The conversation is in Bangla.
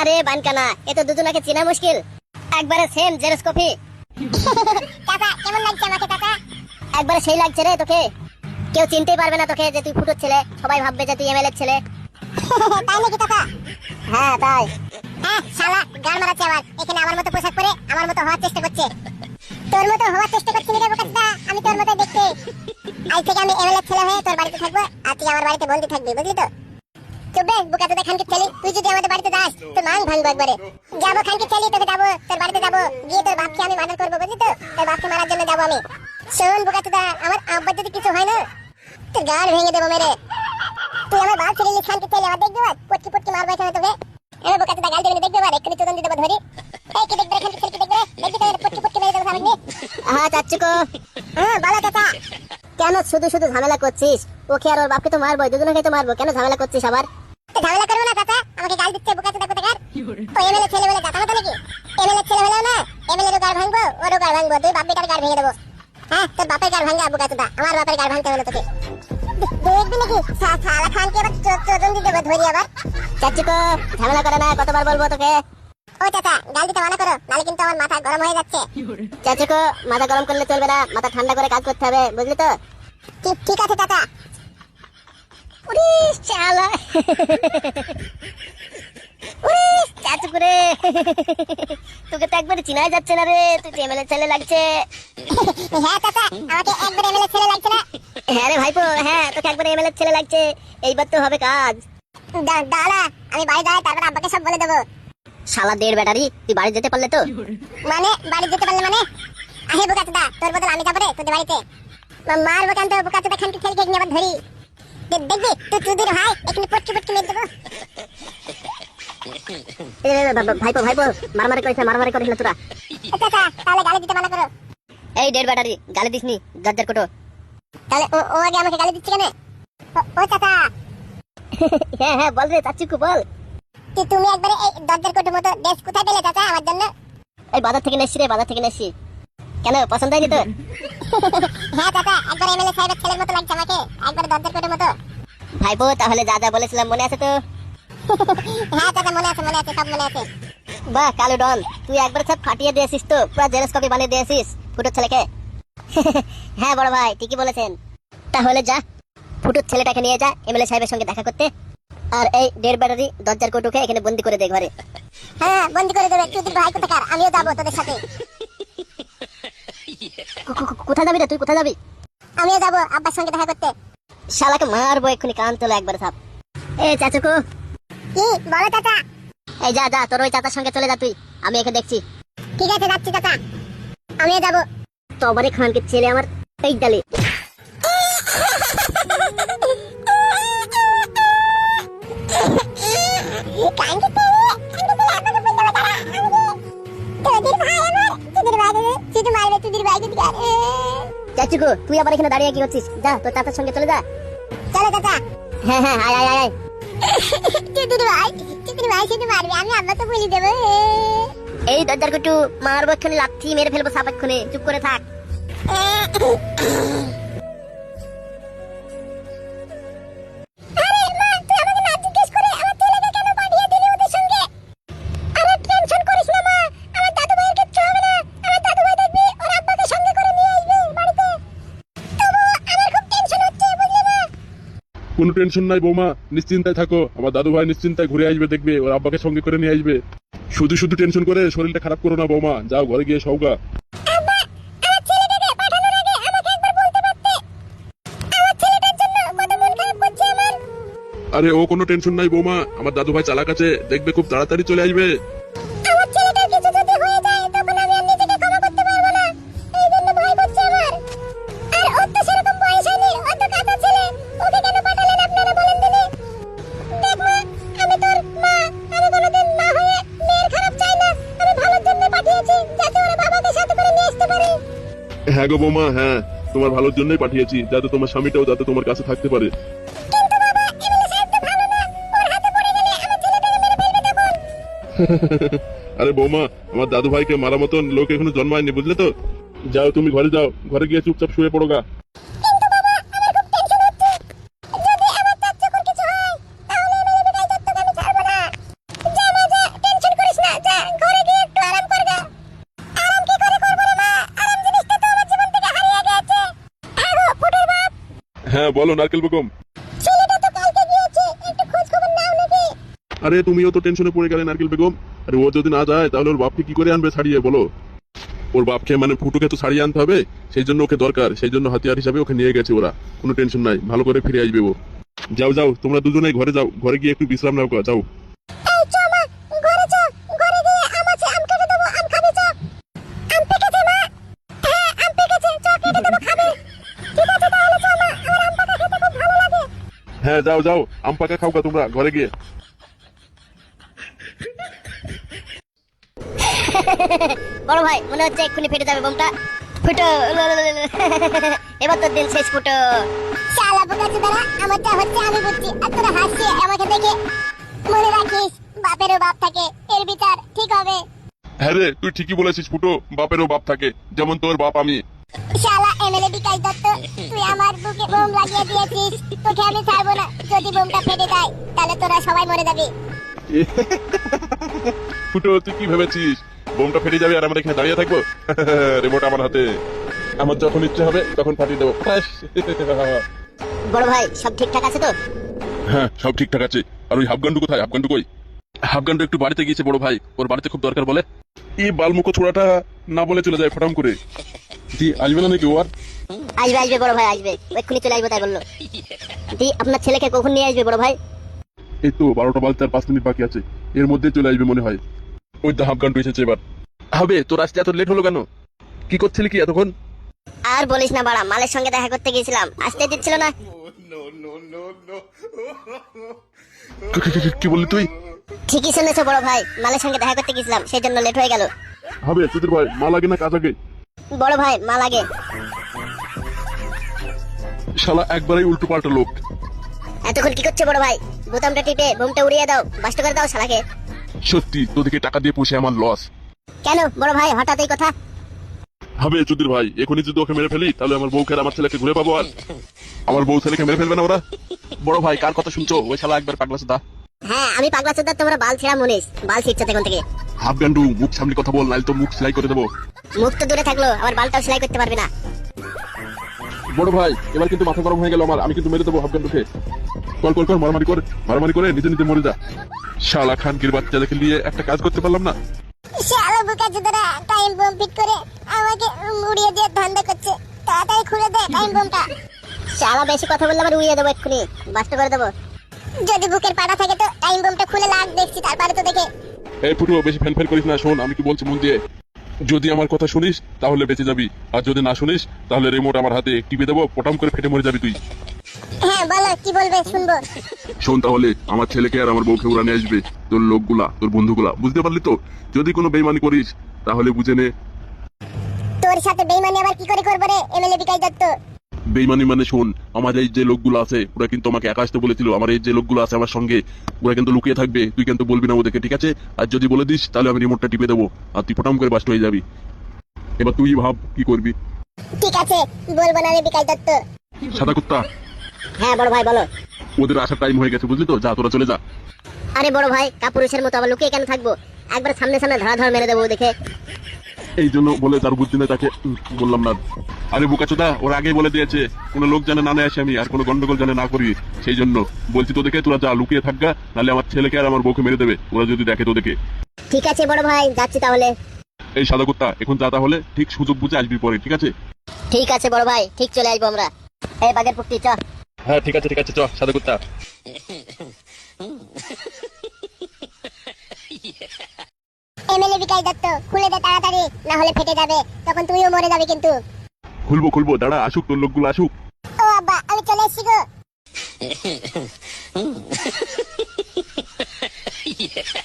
আরে বানকানা এ তো দুজনাকে চেনা মুশকিল। একবারে সেম জেরক্স কপি চাচা কেমন লাগছে আমাকে চাচা একবারে সেই লাগছে রে তোকে। কেউ চিনতেই পারবে না তোকে যে তুই ফুটোর ছেলে। সবাই ভাববে যে তুই এমএলএর ছেলে। তাই নাকি চাচা হ্যাঁ তাই। হ্যাঁ শালা গান মারাচ্ছে আবার। এখানে আমার মতো পোশাক পরে আমার মতো হওয়ার চেষ্টা করছে। তোর মতো হওয়ার চেষ্টা করছি রে বোকাচোদা আমি তোর মতো দেখতে। আজ থেকে আমি এমএলএ ছেলে হয়ে তোর বাড়িতে থাকব। আর তুই আমার বাড়িতে বন্দি থাকবি বুঝলি তো? চুপবে বোকাচোদা খানকে ছেলে তুই যদি আমাদের বাড়িতে যাস তোর মান ভাঙবো একবারে। যাব খানকে ছেলে তোকে যাব তোর বাড়িতে যাব। গিয়ে তোর বাপকে আমি মার্ডার করব বুঝলি তো? তোর বাপকে মারার জন্য যাব আমি। শোন বোকাচোদা আমার আব্বার যদি কিছু হয় না তোর গাড় ভেঙে দেবো মেরে। তুই আমার বাপ ছেলে খানকে ছেলে আমার দেখবি বাদ পটকি পটকি মারবো এখানে তোকে। এবার বোকাচোদা গাল দেবে দেখবে বাদ এক্ষুনি চোদন দেবো ধরি। এই কি দেখবে খানকে? ছেলে কি দেখবে দেখবি তো পটকি পটকি মেরে দেবো সামনে। হ্যাঁ চাচ্চুকো। হ্যাঁ বলো চাচা কেন শুধু শুধু ঝামেলা করছিস? ওকে আর ওর বাপকে তো মারবো দুজনকে তো মারবো। কেন ঝামেলা করছিস আবার? ঝামেলা করব না, চাচা। আমাকে গাল দিচ্ছে কোথাকার? এমএলএ ছেলে বলে মতো নাকি? এমএলএ ছেলে হলেও না, এমএলএ ভাঙবো ভাঙবো দুই বাপ বেটার গাড় ভেঙে দেবো। হ্যাঁ তোর বাপের বোকাচোদা আমার বাপের গাড় ভাঙতে হলো তোকে। দেখবি নাকি? খানকে এবার ধরি আবার। ঝামেলা করে না, কতবার বলব তোকে? ও চাচা, গাল দিতে মানা করো নাহলে কিন্তু আমার মাথা গরম হয়ে যাচ্ছে। চাচুকো মাথা গরম করলে চলবে না, মাথা ঠান্ডা করে কাজ করতে হবে, বুঝলি তো? ঠিক আছে, চাচা। উরি শালা। উরি চাচু করে। তোকে তো একবার চিনাই যাচ্ছে না রে তুই তো এমএলএ ছেলে লাগছে। হ্যাঁ চাচা আমাকে একবার এমএলএ ছেলে লাগছে না। হ্যাঁ রে ভাইপো হ্যাঁ তোকে একবার এমএলএ ছেলে লাগছে। এইবার তো হবে কাজ। দাঁড়া আমি বাড়ি যাই তারপর আব্বাকে সব বলে দেবো। শালা দেড় ব্যাটারি তুই বাড়ি যেতে পারলে তো? মানে বাড়ি যেতে পারলে মানে? আহে বোকাচোদা তোর বদল আমি যাব রে তোদের বাড়িতে। মারবো কেন তোর বোকাচোদা খানকে ছেলেকে নিয়ে আবার ধরি। দেখবি তুই তুদির ভাই এখানে পটকি পটকি মেরে দেবো। ভাইপো ভাইপো মারামারি করিস না মারামারি করিস না তোরা। ও চাচা তাহলে গালি দিতে মানা করো। এই দেড় ব্যাটারি গালি দিসনি কোটো। তাহলে ও ও আগে আমাকে গালি দিচ্ছে কেন? ও- চাচা। হ্যাঁ হ্যাঁ বল রে চাচুকু বল। তুই তুমি একবারে এই দরজার কোটের মতো ড্রেস কোথায় পেলে চাচা আমার জন্য? ওই বাজার থেকে নেসছি রে বাজার থেকে নেসছি কেন পছন্দ হয়নি তোর? হ্যাঁ চাচা একবার এমএলএ সাহেবের ছেলের মতো লাগছে আমাকে একবার দরজার কোটের মতো ভাইপো তাহলে যা যা বলেছিলাম মনে আছে তো? হ্যাঁ চাচা মনে আছে মনে আছে সব মনে আছে। বাহ কালো ডন তুই একবার সব ফাটিয়ে দিয়েছিস তো পুরো জেরক্স কপি বানিয়ে দিয়েছিস ফুটোর ছেলেকে। হ্যাঁ বড় ভাই ঠিকই বলেছেন। তাহলে যা ফুটোর ছেলেটাকে নিয়ে যা এমএলএ সাহেবের সঙ্গে দেখা করতে। আর এই দেড় ব্যাটারি দরজার কোটোকে এখানে বন্দি করে দে ঘরে। হ্যাঁ বন্দি করে দেবে তুই ভাই কোথাকার আমিও যাব তোদের সাথে। কোথায় যাবি রে তুই কোথায় যাবি? আমিও যাব আব্বার সঙ্গে দেখা করতে। শালাকে মারবো এক্ষুনি কান তোলো একবার সাপ এ চাচুকু। কি? বলো চাচা। এই যা যা তোর ওই চাচার সঙ্গে চলে যা তুই। আমি এখানে দেখছি। ঠিক আছে যাচ্ছি চাচা। আমিও যাব। তবারে খানকে ছেলে আমার এই ডালে। চাচুকু তুই আবার এখানে দাঁড়িয়ে কি করছিস যা তোর চাচার সঙ্গে চলে যা চলে চাচা হ্যাঁ হ্যাঁ আয় আয় আয় আয় ভাই তোদের ভাই শুধু মারবে আমি আব্বাকে বলে দেবো। এই দরজার কুটু মারবো এক্ষুনি লাথি মেরে ফেলব সাপ এক্ষুনি চুপ করে থাক কোনো টেনশন নাই বৌমা নিশ্চিন্তায় থাকো। আমার দাদু ভাই নিশ্চিন্তায় ঘুরে আসবে দেখবে ওর আব্বাকে সঙ্গে করে নিয়ে আসবে। শুধু শুধু টেনশন করে শরীরটা খারাপ করো না বৌমা যাও ঘরে গিয়ে সৌগা আরে ও কোনো টেনশন নাই বৌমা আমার দাদু ভাই চালাক আছে দেখবে খুব তাড়াতাড়ি চলে আসবে। হ্যাঁ গো বৌমা হ্যাঁ তোমার ভালোর জন্যই পাঠিয়েছি যাতে তোমার স্বামীটাও যাতে তোমার কাছে থাকতে পারে। আরে বৌমা আমার দাদু ভাইকে মারা মতন লোক এখনও জন্মায়নি বুঝলে তো? যাও তুমি ঘরে যাও ঘরে গিয়ে চুপচাপ শুয়ে পড়ো গা। হ্যাঁ বলো নারকেল বেগম। আরে তুমিও তো টেনশনে পড়ে গেলে নারকেল বেগম। আরে ও যদি না যায় তাহলে ওর বাপকে কি করে আনবে ছাড়িয়ে বলো? ওর বাপকে মানে ফুটুকে তো ছাড়িয়ে আনতে হবে সেই জন্য ওকে দরকার সেই জন্য হাতিয়ার হিসাবে ওকে নিয়ে গেছে ওরা। কোনো টেনশন নাই ভালো করে ফিরে আসবে ও। যাও যাও তোমরা দুজনেই ঘরে যাও ঘরে গিয়ে একটু বিশ্রাম নাও যাও এই চ মা ঘরে চ ঘরে গিয়ে আম আছে আম কেটে দেবো আম খাবি চ আম পেকেছে মা হ্যাঁ আম পেকেছে চ কেটে দেবো খাবে ঠিক আছে তাহলে চ মা আমার আম পাকা খেতে খুব ভালো লাগে হ্যাঁ যাও যাও আম পাকা খাও গা তোমরা ঘরে গিয়ে। বড় ভাই মনে হচ্ছে এক্ষুনি ফেটে যাবে বোমটা। ফুটো এবার তোর দিন শেষ ফুটো। শালা বোকাচু দ্বারা আমার যা হচ্ছে আমি বুঝছি আর তোরা হাসছি আমাকে দেখে। মনে রাখিস বাপেরও বাপ থাকে এর বিচার ঠিক হবে। হ্যাঁ রে তুই ঠিকই বলেছিস ফুটো বাপেরও বাপ থাকে যেমন তোর বাপ আমি। শালা এমএলএ বিকাশ দত্ত তুই আমার বুকে বোম লাগিয়ে দিয়েছিস তোকে আমি ছাড়বো না যদি বোমটা ফেটে যায় তাহলে তোরা সবাই মরে যাবি। ফুটো তুই কি ভেবেছিস? বোমটা ফেটে যাবে আর আমরা এখানে দাঁড়িয়ে থাকব? রিমোট আমার হাতে। আমার যখন ইচ্ছে হবে তখন ফাটিয়ে দেবো। বড় ভাই সব ঠিকঠাক আছে তো? হ্যাঁ সব ঠিকঠাক আছে। আর ওই হাফগান্ডু কোথায়? হাফগান্ডু কই? হাফগান্ডু একটু বাড়িতে গিয়েছে বড় ভাই। ওর বাড়িতে খুব দরকার বলে। এই বালমুখো ছোড়াটা না বলে চলে যায় ফটাম করে। দি আসবে না নাকি ও আর? আসবে আসবে বড় ভাই আসবে। এক্ষুনি চলে আসবে তাই বলল। দি আপনার ছেলেকে কখন নিয়ে আসবে বড় ভাই? এই তো বারোটা বাজতে আর পাঁচ মিনিট বাকি আছে। এর মধ্যে চলে আসবে মনে হয়। ওই তো হাফগান্ডু এসেছে এবার। হবে তোর আসতে এত লেট হলো কেন? কি করছিলি কি এতক্ষণ? আর বলিস না বাড়া মালের সঙ্গে দেখা করতে গিয়েছিলাম। আসতে দিচ্ছিল না। কি- বললি তুই? ঠিকই শুনেছো বড় ভাই মালের সঙ্গে দেখা করতে গেছিলাম সেই জন্য লেট হয়ে গেল। হবে সুধীর ভাই মা লাগে না কাজ আগে? বড় ভাই মাল আগে শালা একবারই উল্টো পাল্টা লোক। এতক্ষণ কি করছে বড় ভাই? বোতামটা টিপে বোমটা উড়িয়ে দাও বাস্ট করে দাও শালাকে। সত্যি তোদেরকে টাকা দিয়ে পুষে আমার লস কেন বড় ভাই হঠাৎ এই কথা? হবে চুদির ভাই। এখনই যদি ওকে মেরে ফেলি তাহলে আমার বউকে আমার ছেলেকে ঘুরে পাবো আর। আমার বউ ছেলেকে মেরে ফেলবে না ওরা। বড় ভাই কার কথা শুনছো? ওই শালা একবার পাগলা দা হ্যাঁ আমি পাগলা চোদ্দার তোমরা বাল ছেড়া মনিস বাল ছিটছো তখন থেকে। হাফ গান্ডু মুখ সামনে কথা বল নাইলে তো মুখ সেলাই করে দেবো। মুখ তো দূরে থাকল আবার বালটাও সেলাই করতে পারবে না। বড় ভাই এবার কিন্তু মাথা গরম হয়ে গেল আমার। আমি কিন্তু মেরে দেবো হাফ গান্ডুকে কল কল কর মারামারি কর মারামারি করে নিজে নিজে মরে যা। শালা খানকির বাচ্চা দেখে নিয়ে একটা কাজ করতে পারলাম না। বোকাচু টাইম বোম ফিট করে আমাকে উড়িয়ে দিয়ে ধান্দা করছে। তাড়াতাড়ি খুলে দে টাইম বোমটা শালা বেশি কথা বললে আবার উড়িয়ে দেবো এক্ষুনি। বাস্ট করে দেবো। যদি বুকের পাটা থাকে তো টাইম বোমটা খুলে লাগ দেখছি তারপরে তো দেখে। এই ফুটু বেশি ফ্যান ফ্যান করিস না শোন আমি কি বলছি মন দিয়ে। যদি আমার কথা শুনিস তাহলে বেঁচে যাবি। আর যদি না শুনিস তাহলে রিমোট আমার হাতে টিপে দেবো পটাম করে ফেটে মরে যাবি তুই। হ্যাঁ বলো কি বলবে শুনব। শোন তাহলে আমার ছেলেকে আর আমার বউকে নিয়ে আসবে তোর লোকগুলা তোর বন্ধুগুলা বুঝতে পারলি তো? যদি কোনো বেইমানি করিস তাহলে বুঝে নে। তোর সাথে বেইমানি আবার কি করে করব রে এমএলএ বিকাশ দত্ত? বেইমানি মানে শোন আমার এই যে লোকগুলো আছে ওরা কিন্তু আমাকে একা আসতে বলেছিল। আমার এই যে লোকগুলো আছে আমার সঙ্গে ওরা কিন্তু লুকিয়ে থাকবে তুই কিন্তু বলবি না ওদেরকে ঠিক আছে? আর যদি বলে দিস তাহলে আমি রিমোটটা টিপে দেবো আর তুই পটাম করে বাস্ট হয়ে যাবি। এবার তুই ভাব কি করবি। ঠিক আছে বলব না রে বিকাশ দত্ত। সাদা কুত্তা হ্যাঁ বড় ভাই বলো। ওদের আসার টাইম হয়ে গেছে বুঝলি তো? যা তোরা চলে যা। আরে বড় ভাই কাপুরুষের মতো আবার লুকিয়ে কেন থাকব? একবার সামনে সামনে ধরা ধরা মেরে দেবো দেখে। এই জন্য বলে তার বুদ্ধি নেই তাকে বললাম না। আরে বুকাচোদা ওরা আগেই বলে দিয়েছে কোনো লোক জানে না আসে আমি আর কোনো গন্ডগোল জানে না করি সেই জন্য বলছি তোদেরকে তোরা যা লুকিয়ে থাকগা নাহলে আমার ছেলেকে আর আমার বউকে মেরে দেবে ওরা যদি দেখে তোদেরকে। ঠিক আছে বড় ভাই যাচ্ছি তাহলে। এই সাদা কুত্তা এখন যা তাহলে ঠিক সুযোগ বুঝে আসবি পরে ঠিক আছে? ঠিক আছে বড় ভাই ঠিক চলে আসব আমরা। এই বাগের পুকটি চ। হ্যাঁ ঠিক আছে ঠিক আছে চ সাদা কুত্তা। এমএলএ বিকাশ দত্ত খুলে দে তাড়াতাড়ি না হলে ফেটে যাবে তখন তুইও মরে যাবে কিন্তু। খুলবো খুলবো দাঁড়া আসুক তোর লোকগুলো আসুক। ও আব্বা আমি চলে এসেছি গো।